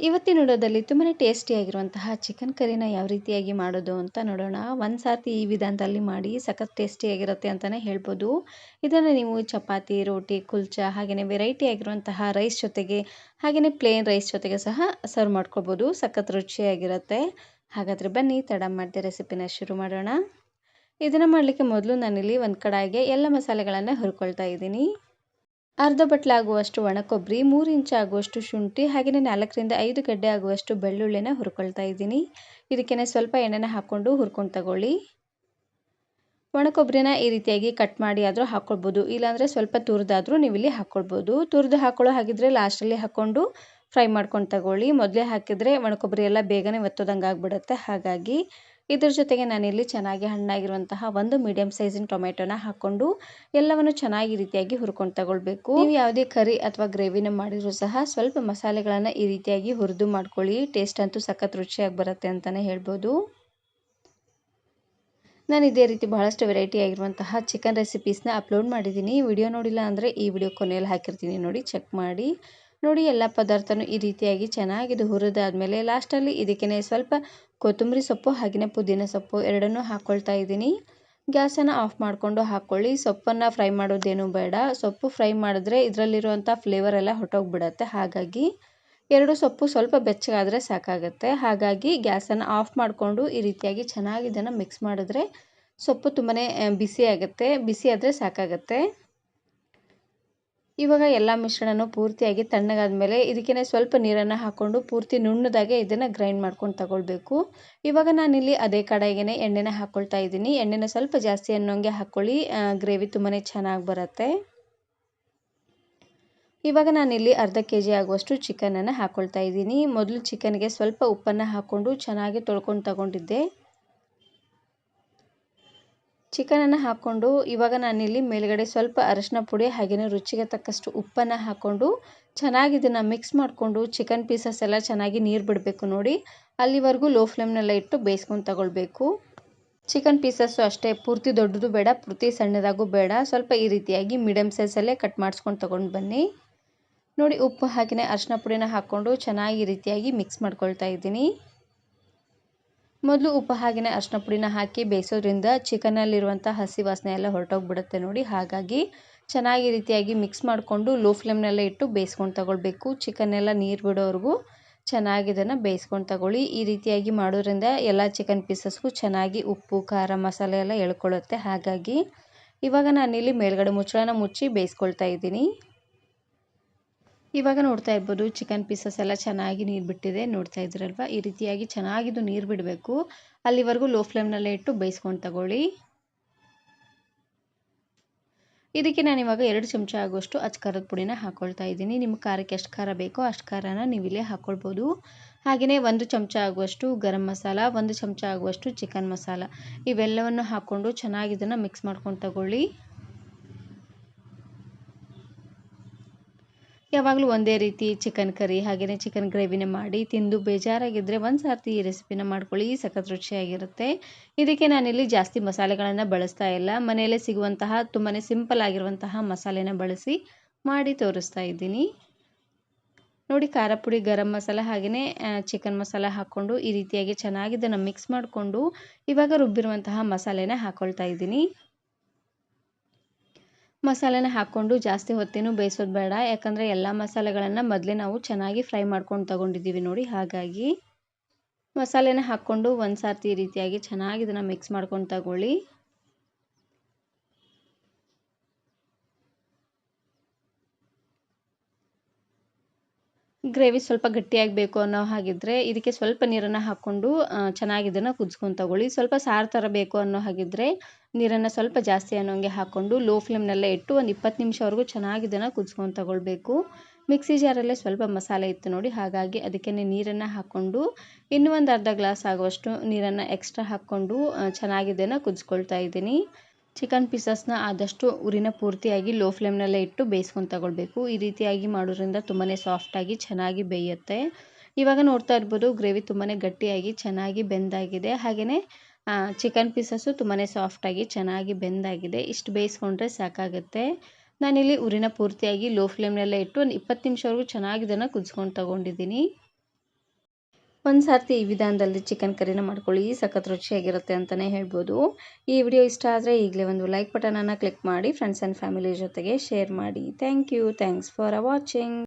ಇವತ್ತಿನ ವಿಡಿಯೋದಲ್ಲಿ ತುಂಬಾ ಟೇಸ್ಟಿಯಾಗಿರುವಂತಹ ಚಿಕನ್ ಕರಿನ ಯಾವ ರೀತಿಯಾಗಿ ಮಾಡೋದು ಅಂತ ನೋಡೋಣ. ಒಂದು ಸಾರ್ತಿ ಈ ವಿಧಾನದಲ್ಲಿ ಮಾಡಿ ಸಖತ್ ಟೇಸ್ಟಿಯಾಗಿರುತ್ತೆ ಅಂತಲೇ ಹೇಳ್ಬೋದು. ಇದನ್ನು ನೀವು ಚಪಾತಿ, ರೋಟಿ, ಕುಲ್ಚಾ ಹಾಗೆಯೇ ವೆರೈಟಿ ಆಗಿರುವಂತಹ ರೈಸ್ ಜೊತೆಗೆ ಹಾಗೆಯೇ ಪ್ಲೇನ್ ರೈಸ್ ಜೊತೆಗೆ ಸಹ ಸರ್ವ್ ಮಾಡ್ಕೊಬೋದು ಸಖತ್ ರುಚಿಯಾಗಿರುತ್ತೆ. ಹಾಗಾದರೆ ಬನ್ನಿ, ತಡ ಮಾಡಿದೆ ರೆಸಿಪಿನ ಶುರು ಮಾಡೋಣ. ಇದನ್ನು ಮಾಡಲಿಕ್ಕೆ ಮೊದಲು ನಾನಿಲ್ಲಿ ಒಂದು ಕಡಾಯಿಗೆ ಎಲ್ಲ ಮಸಾಲೆಗಳನ್ನು ಹುರ್ಕೊಳ್ತಾ ಇದ್ದೀನಿ. ಅರ್ಧ ಬಟ್ಲಾಗುವಷ್ಟು ಒಣಕೊಬ್ಬರಿ, ಮೂರು ಇಂಚ್ ಆಗುವಷ್ಟು ಶುಂಠಿ ಹಾಗೆಯೇ ನಾಲ್ಕರಿಂದ ಐದು ಗಡ್ಡೆ ಆಗುವಷ್ಟು ಬೆಳ್ಳುಳ್ಳಿನ ಹುರ್ಕೊಳ್ತಾ ಇದ್ದೀನಿ. ಇದಕ್ಕೆ ಸ್ವಲ್ಪ ಎಣ್ಣೆನ ಹಾಕ್ಕೊಂಡು ಹುರ್ಕೊಂಡು ತಗೊಳ್ಳಿ. ಒಣ ಕೊಬ್ಬರಿನ ಈ ರೀತಿಯಾಗಿ ಕಟ್ ಮಾಡಿ ಆದರೂ ಹಾಕ್ಕೊಳ್ಬೋದು ಇಲ್ಲಾಂದರೆ ಸ್ವಲ್ಪ ತುರಿದಾದರೂ ನೀವು ಇಲ್ಲಿ ಹಾಕ್ಕೊಳ್ಬೋದು ತುರಿದು ಹಾಕ್ಕೊಳ್ಳೋ ಹಾಗಿದ್ರೆ ಲಾಸ್ಟಲ್ಲಿ ಹಾಕ್ಕೊಂಡು ಫ್ರೈ ಮಾಡ್ಕೊಂಡು ತಗೊಳ್ಳಿ. ಮೊದಲೇ ಹಾಕಿದರೆ ಒಣ ಕೊಬ್ಬರಿ ಎಲ್ಲ ಬೇಗನೆ ಒತ್ತೋದಂಗೆ ಆಗಿಬಿಡುತ್ತೆ ಹಾಗಾಗಿ ಇದ್ರ ಜೊತೆಗೆ ನಾನಿಲ್ಲಿ ಚೆನ್ನಾಗಿ ಹಣ್ಣಾಗಿರುವಂತಹ ಒಂದು ಮೀಡಿಯಂ ಸೈಜಿನ ಟೊಮೆಟೊನ ಹಾಕ್ಕೊಂಡು ಎಲ್ಲವನ್ನು ಚೆನ್ನಾಗಿ ರೀತಿಯಾಗಿ ಹುರ್ಕೊಂಡು ತಗೊಳ್ಬೇಕು. ನೀವು ಯಾವುದೇ ಕರಿ ಅಥವಾ ಗ್ರೇವಿನ ಮಾಡಿದ್ರು ಸಹ ಸ್ವಲ್ಪ ಮಸಾಲೆಗಳನ್ನು ಈ ರೀತಿಯಾಗಿ ಹುರಿದು ಮಾಡ್ಕೊಳ್ಳಿ. ಟೇಸ್ಟ್ ಅಂತೂ ಸಖತ್ ರುಚಿಯಾಗಿ ಬರುತ್ತೆ ಅಂತಲೇ ಹೇಳ್ಬೋದು. ನಾನು ಇದೇ ರೀತಿ ಬಹಳಷ್ಟು ವೆರೈಟಿ ಆಗಿರುವಂತಹ ಚಿಕನ್ ರೆಸಿಪೀಸ್ನ ಅಪ್ಲೋಡ್ ಮಾಡಿದ್ದೀನಿ. ವಿಡಿಯೋ ನೋಡಿಲ್ಲ ಅಂದರೆ ಈ ವಿಡಿಯೋ ಕೊನೆಯಲ್ಲಿ ಹಾಕಿರ್ತೀನಿ. ನೋಡಿ ಚೆಕ್ ಮಾಡಿ. ನೋಡಿ ಎಲ್ಲ ಪದಾರ್ಥನೂ ಈ ರೀತಿಯಾಗಿ ಚೆನ್ನಾಗಿದು ಹುರಿದಾದ್ಮೇಲೆ ಲಾಸ್ಟಲ್ಲಿ ಇದಕ್ಕೆ ಸ್ವಲ್ಪ ಕೊತ್ತಂಬರಿ ಸೊಪ್ಪು ಹಾಗೆಯೇ ಪುದೀನ ಸೊಪ್ಪು ಎರಡನ್ನೂ ಹಾಕ್ಕೊಳ್ತಾ ಇದ್ದೀನಿ. ಗ್ಯಾಸನ್ನು ಆಫ್ ಮಾಡಿಕೊಂಡು ಹಾಕ್ಕೊಳ್ಳಿ ಸೊಪ್ಪನ್ನು ಫ್ರೈ ಮಾಡೋದೇನು ಬೇಡ. ಸೊಪ್ಪು ಫ್ರೈ ಮಾಡಿದ್ರೆ ಇದರಲ್ಲಿರುವಂಥ ಫ್ಲೇವರ್ ಎಲ್ಲ ಹೊಟ್ಟೋಗ್ಬಿಡತ್ತೆ ಹಾಗಾಗಿ ಎರಡು ಸೊಪ್ಪು ಸ್ವಲ್ಪ ಬೆಚ್ಚಗಾದರೆ ಸಾಕಾಗುತ್ತೆ. ಹಾಗಾಗಿ ಗ್ಯಾಸನ್ನು ಆಫ್ ಮಾಡಿಕೊಂಡು ಈ ರೀತಿಯಾಗಿ ಚೆನ್ನಾಗಿ ಇದನ್ನು ಮಿಕ್ಸ್ ಮಾಡಿದ್ರೆ ಸೊಪ್ಪು ತುಂಬಾ ಬಿಸಿ ಆಗುತ್ತೆ ಬಿಸಿ ಆದರೆ ಸಾಕಾಗುತ್ತೆ. ಇವಾಗ ಎಲ್ಲ ಮಿಶ್ರಣನೂ ಪೂರ್ತಿಯಾಗಿ ತಣ್ಣಗಾದ ಮೇಲೆ ಇದಕ್ಕೆ ಸ್ವಲ್ಪ ನೀರನ್ನು ಹಾಕ್ಕೊಂಡು ಪೂರ್ತಿ ನುಣ್ಣದಾಗೆ ಇದನ್ನು ಗ್ರೈಂಡ್ ಮಾಡ್ಕೊಂಡು ತಗೊಳ್ಬೇಕು. ಇವಾಗ ನಾನಿಲ್ಲಿ ಅದೇ ಕಡೆಗೆ ಎಣ್ಣೆನ ಹಾಕ್ಕೊಳ್ತಾ ಇದ್ದೀನಿ. ಎಣ್ಣೆನ ಸ್ವಲ್ಪ ಜಾಸ್ತಿ ಅನ್ನೋಂಗೆ ಹಾಕ್ಕೊಳ್ಳಿ ಗ್ರೇವಿ ತುಂಬಾ ಚೆನ್ನಾಗಿ ಬರುತ್ತೆ. ಇವಾಗ ನಾನಿಲ್ಲಿ ಅರ್ಧ ಕೆ ಜಿ ಆಗುವಷ್ಟು ಚಿಕನನ್ನು ಹಾಕ್ಕೊಳ್ತಾ ಇದ್ದೀನಿ. ಮೊದಲು ಚಿಕನ್ಗೆ ಸ್ವಲ್ಪ ಉಪ್ಪನ್ನು ಹಾಕ್ಕೊಂಡು ಚೆನ್ನಾಗಿ ತೊಳ್ಕೊಂಡು ತಗೊಂಡಿದ್ದೆ. ಚಿಕನನ್ನು ಹಾಕ್ಕೊಂಡು ಇವಾಗ ನಾನಿಲ್ಲಿ ಮೇಲುಗಡೆ ಸ್ವಲ್ಪ ಅರಶಿನ ಪುಡಿ ಹಾಗೆಯೇ ರುಚಿಗೆ ತಕ್ಕಷ್ಟು ಉಪ್ಪನ್ನು ಹಾಕ್ಕೊಂಡು ಚೆನ್ನಾಗಿ ಇದನ್ನು ಮಿಕ್ಸ್ ಮಾಡಿಕೊಂಡು ಚಿಕನ್ ಪೀಸಸ್ ಎಲ್ಲ ಚೆನ್ನಾಗಿ ನೀರು ಬಿಡಬೇಕು ನೋಡಿ. ಅಲ್ಲಿವರೆಗೂ ಲೋ ಫ್ಲೇಮ್ನೆಲ್ಲ ಇಟ್ಟು ಬೇಯಿಸ್ಕೊಂಡು ತಗೊಳ್ಬೇಕು. ಚಿಕನ್ ಪೀಸಸ್ಸು ಅಷ್ಟೇ, ಪೂರ್ತಿ ದೊಡ್ಡದು ಬೇಡ, ಪೂರ್ತಿ ಸಣ್ಣದಾಗೂ ಬೇಡ. ಸ್ವಲ್ಪ ಈ ರೀತಿಯಾಗಿ ಮೀಡಿಯಮ್ ಸೈಜಲ್ಲೇ ಕಟ್ ಮಾಡಿಸ್ಕೊಂಡು ತೊಗೊಂಡು ಬನ್ನಿ. ನೋಡಿ ಉಪ್ಪು ಹಾಕಿನೇ ಅರಶಿನ ಪುಡಿನ ಹಾಕ್ಕೊಂಡು ಚೆನ್ನಾಗಿ ರೀತಿಯಾಗಿ ಮಿಕ್ಸ್ ಮಾಡ್ಕೊಳ್ತಾ ಇದ್ದೀನಿ. ಮೊದಲು ಉಪ್ಪು ಹಾಗೆಯೇ ಅರ್ಶಿನ ಪುಡಿನ ಹಾಕಿ ಬೇಯಿಸೋದ್ರಿಂದ ಚಿಕನಲ್ಲಿರುವಂಥ ಹಸಿ ವಾಸನೆ ಎಲ್ಲ ಹೊರಟೋಗ್ಬಿಡುತ್ತೆ ನೋಡಿ. ಹಾಗಾಗಿ ಚೆನ್ನಾಗಿ ರೀತಿಯಾಗಿ ಮಿಕ್ಸ್ ಮಾಡಿಕೊಂಡು ಲೋ ಫ್ಲೇಮ್ನೆಲ್ಲ ಇಟ್ಟು ಬೇಯಿಸ್ಕೊಂಡು ತಗೊಳ್ಬೇಕು. ಚಿಕನ್ನೆಲ್ಲ ನೀರು ಬಿಡೋವರೆಗೂ ಚೆನ್ನಾಗಿ ಇದನ್ನು ಬೇಯಿಸ್ಕೊಂಡು ತಗೊಳ್ಳಿ. ಈ ರೀತಿಯಾಗಿ ಮಾಡೋದ್ರಿಂದ ಎಲ್ಲ ಚಿಕನ್ ಪೀಸಸ್ಗೂ ಚೆನ್ನಾಗಿ ಉಪ್ಪು, ಖಾರ ಮಸಾಲೆ ಎಲ್ಲ ಎಳ್ಕೊಳ್ಳುತ್ತೆ. ಹಾಗಾಗಿ ಇವಾಗ ನಾನಿಲ್ಲಿ ಮೇಲ್ಗಡೆ ಮುಚ್ಚಳನ ಮುಚ್ಚಿ ಬೇಯಿಸ್ಕೊಳ್ತಾ ಇದ್ದೀನಿ. ಇವಾಗ ನೋಡ್ತಾ ಇರ್ಬೋದು ಚಿಕನ್ ಪೀಸಸ್ ಎಲ್ಲ ಚೆನ್ನಾಗಿ ನೀರು ಬಿಟ್ಟಿದೆ. ನೋಡ್ತಾ ಇದ್ರಲ್ವ? ಈ ರೀತಿಯಾಗಿ ಚೆನ್ನಾಗಿದು ನೀರು ಬಿಡಬೇಕು. ಅಲ್ಲಿವರೆಗೂ ಲೋ ಫ್ಲೇಮ್ನಲ್ಲೇ ಇಟ್ಟು ಬೇಯಿಸ್ಕೊಂಡು ತಗೊಳ್ಳಿ. ಇದಕ್ಕೆ ನಾನು ಇವಾಗ ಎರಡು ಚಮಚ ಆಗುವಷ್ಟು ಅಚ್ಚ ಖಾರದ ಪುಡಿನ ಹಾಕ್ಕೊಳ್ತಾ ಇದ್ದೀನಿ. ನಿಮ್ಮ ಖಾರಕ್ಕೆ ಎಷ್ಟು ಖಾರ ಬೇಕೋ ಅಷ್ಟು ಖಾರನ ನೀವು ಇಲ್ಲೇ ಹಾಕ್ಕೊಳ್ಬೋದು ಹಾಗೆಯೇ ಒಂದು ಚಮಚ ಆಗುವಷ್ಟು ಗರಂ ಮಸಾಲ, ಒಂದು ಚಮಚ ಆಗುವಷ್ಟು ಚಿಕನ್ ಮಸಾಲ. ಇವೆಲ್ಲವನ್ನು ಹಾಕ್ಕೊಂಡು ಚೆನ್ನಾಗಿ ಇದನ್ನು ಮಿಕ್ಸ್ ಮಾಡ್ಕೊಂಡು ತಗೊಳ್ಳಿ. ಯಾವಾಗಲೂ ಒಂದೇ ರೀತಿ ಚಿಕನ್ ಕರಿ ಹಾಗೆಯೇ ಚಿಕನ್ ಗ್ರೇವಿನೇ ಮಾಡಿ ತಿಂದು ಬೇಜಾರಾಗಿದ್ದರೆ ಒಂದು ಸರ್ತಿ ಈ ರೆಸಿಪಿನ ಮಾಡ್ಕೊಳ್ಳಿ, ಸಖತ್ ರುಚಿಯಾಗಿರುತ್ತೆ. ಇದಕ್ಕೆ ನಾನಿಲ್ಲಿ ಜಾಸ್ತಿ ಮಸಾಲೆಗಳನ್ನು ಬಳಸ್ತಾ ಇಲ್ಲ. ಮನೆಯಲ್ಲೇ ಸಿಗುವಂತಹ ತುಂಬಾ ಸಿಂಪಲ್ ಆಗಿರುವಂತಹ ಮಸಾಲೆನ ಬಳಸಿ ಮಾಡಿ ತೋರಿಸ್ತಾ ಇದ್ದೀನಿ. ನೋಡಿ, ಖಾರ ಪುಡಿ, ಗರಂ ಮಸಾಲ ಹಾಗೆಯೇ ಚಿಕನ್ ಮಸಾಲ ಹಾಕ್ಕೊಂಡು ಈ ರೀತಿಯಾಗಿ ಚೆನ್ನಾಗಿ ಇದನ್ನು ಮಿಕ್ಸ್ ಮಾಡಿಕೊಂಡು ಇವಾಗ ರುಬ್ಬಿರುವಂತಹ ಮಸಾಲೆನ ಹಾಕ್ಕೊಳ್ತಾ ಇದ್ದೀನಿ. ಮಸಾಲೆನ ಹಾಕ್ಕೊಂಡು ಜಾಸ್ತಿ ಹೊತ್ತೇನು ಬೇಯಿಸೋದು ಬೇಡ. ಯಾಕಂದರೆ ಎಲ್ಲ ಮಸಾಲೆಗಳನ್ನು ಮೊದಲೇ ನಾವು ಚೆನ್ನಾಗಿ ಫ್ರೈ ಮಾಡ್ಕೊಂಡು ತಗೊಂಡಿದ್ದೀವಿ ನೋಡಿ, ಹಾಗಾಗಿ. ಮಸಾಲೆನ ಹಾಕ್ಕೊಂಡು ಒಂದು ಸರ್ತಿ ಈ ರೀತಿಯಾಗಿ ಚೆನ್ನಾಗಿ ಇದನ್ನು ಮಿಕ್ಸ್ ಮಾಡ್ಕೊಂಡು ತಗೊಳ್ಳಿ. ಗ್ರೇವಿ ಸ್ವಲ್ಪ ಗಟ್ಟಿಯಾಗಬೇಕು ಅನ್ನೋ ಹಾಗಿದ್ರೆ ಇದಕ್ಕೆ ಸ್ವಲ್ಪ ನೀರನ್ನು ಹಾಕ್ಕೊಂಡು ಚೆನ್ನಾಗಿ ಇದನ್ನು ಕುದಿಸ್ಕೊಂಡು ತಗೊಳ್ಳಿ. ಸ್ವಲ್ಪ ಸಾರು ಥರ ಬೇಕು ಅನ್ನೋ ಹಾಗಿದ್ರೆ ನೀರನ್ನು ಸ್ವಲ್ಪ ಜಾಸ್ತಿ ಅನ್ನೋಂಗೆ ಹಾಕ್ಕೊಂಡು ಲೋ ಫ್ಲೇಮ್ನಲ್ಲೇ ಇಟ್ಟು ಒಂದು ಇಪ್ಪತ್ತು ನಿಮಿಷವರೆಗೂ ಚೆನ್ನಾಗಿ ಇದನ್ನು ಕುದಿಸ್ಕೊಂಡು ತಗೊಳ್ಬೇಕು. ಮಿಕ್ಸಿ ಜಾರಲ್ಲೇ ಸ್ವಲ್ಪ ಮಸಾಲೆ ಇತ್ತು ನೋಡಿ, ಹಾಗಾಗಿ ಅದಕ್ಕೆ ನೀರನ್ನು ಹಾಕ್ಕೊಂಡು ಇನ್ನೂ ಒಂದು ಅರ್ಧ ಗ್ಲಾಸ್ ಆಗುವಷ್ಟು ನೀರನ್ನು ಎಕ್ಸ್ಟ್ರಾ ಹಾಕ್ಕೊಂಡು ಚೆನ್ನಾಗಿ ಇದನ್ನ ಕುದಿಸ್ಕೊಳ್ತಾ ಇದ್ದೀನಿ. ಚಿಕನ್ ಪೀಸಸ್ನ ಆದಷ್ಟು ಉರಿನ ಪೂರ್ತಿಯಾಗಿ ಲೋ ಫ್ಲೇಮ್ನಲ್ಲೇ ಇಟ್ಟು ಬೇಯಿಸ್ಕೊಂಡು ತಗೊಳ್ಬೇಕು. ಈ ರೀತಿಯಾಗಿ ಮಾಡೋದ್ರಿಂದ ತುಂಬಾ ಸಾಫ್ಟಾಗಿ ಚೆನ್ನಾಗಿ ಬೇಯುತ್ತೆ. ಇವಾಗ ನೋಡ್ತಾ ಇರ್ಬೋದು, ಗ್ರೇವಿ ತುಂಬಾ ಗಟ್ಟಿಯಾಗಿ ಚೆನ್ನಾಗಿ ಬೆಂದಾಗಿದೆ. ಹಾಗೆಯೇ ಚಿಕನ್ ಪೀಸಸ್ಸು ತುಂಬಾ ಸಾಫ್ಟಾಗಿ ಚೆನ್ನಾಗಿ ಬೆಂದಾಗಿದೆ. ಇಷ್ಟು ಬೇಯಿಸ್ಕೊಂಡ್ರೆ ಸಾಕಾಗುತ್ತೆ. ನಾನಿಲ್ಲಿ ಉರಿನ ಪೂರ್ತಿಯಾಗಿ ಲೋ ಫ್ಲೇಮ್ನಲ್ಲೇ ಇಟ್ಟು ಒಂದು ಇಪ್ಪತ್ತು ನಿಮಿಷವರೆಗೂ ಚೆನ್ನಾಗಿ ಇದನ್ನು ಕುದಿಸ್ಕೊಂಡು ತೊಗೊಂಡಿದ್ದೀನಿ. ಒಂದು ಸರ್ತಿ ಈ ವಿಧಾನದಲ್ಲಿ ಚಿಕನ್ ಕರಿನ ಮಾಡ್ಕೊಳ್ಳಿ, ಸಖತ್ ರುಚಿಯಾಗಿರುತ್ತೆ ಅಂತಲೇ ಹೇಳ್ಬೋದು. ಈ ವಿಡಿಯೋ ಇಷ್ಟ ಆದರೆ ಈಗಲೇ ಒಂದು ಲೈಕ್ ಬಟನನ್ನು ಕ್ಲಿಕ್ ಮಾಡಿ ಫ್ರೆಂಡ್ಸ್ ಆ್ಯಂಡ್ ಫ್ಯಾಮಿಲಿ ಜೊತೆಗೆ ಶೇರ್ ಮಾಡಿ. Thank you thanks for watching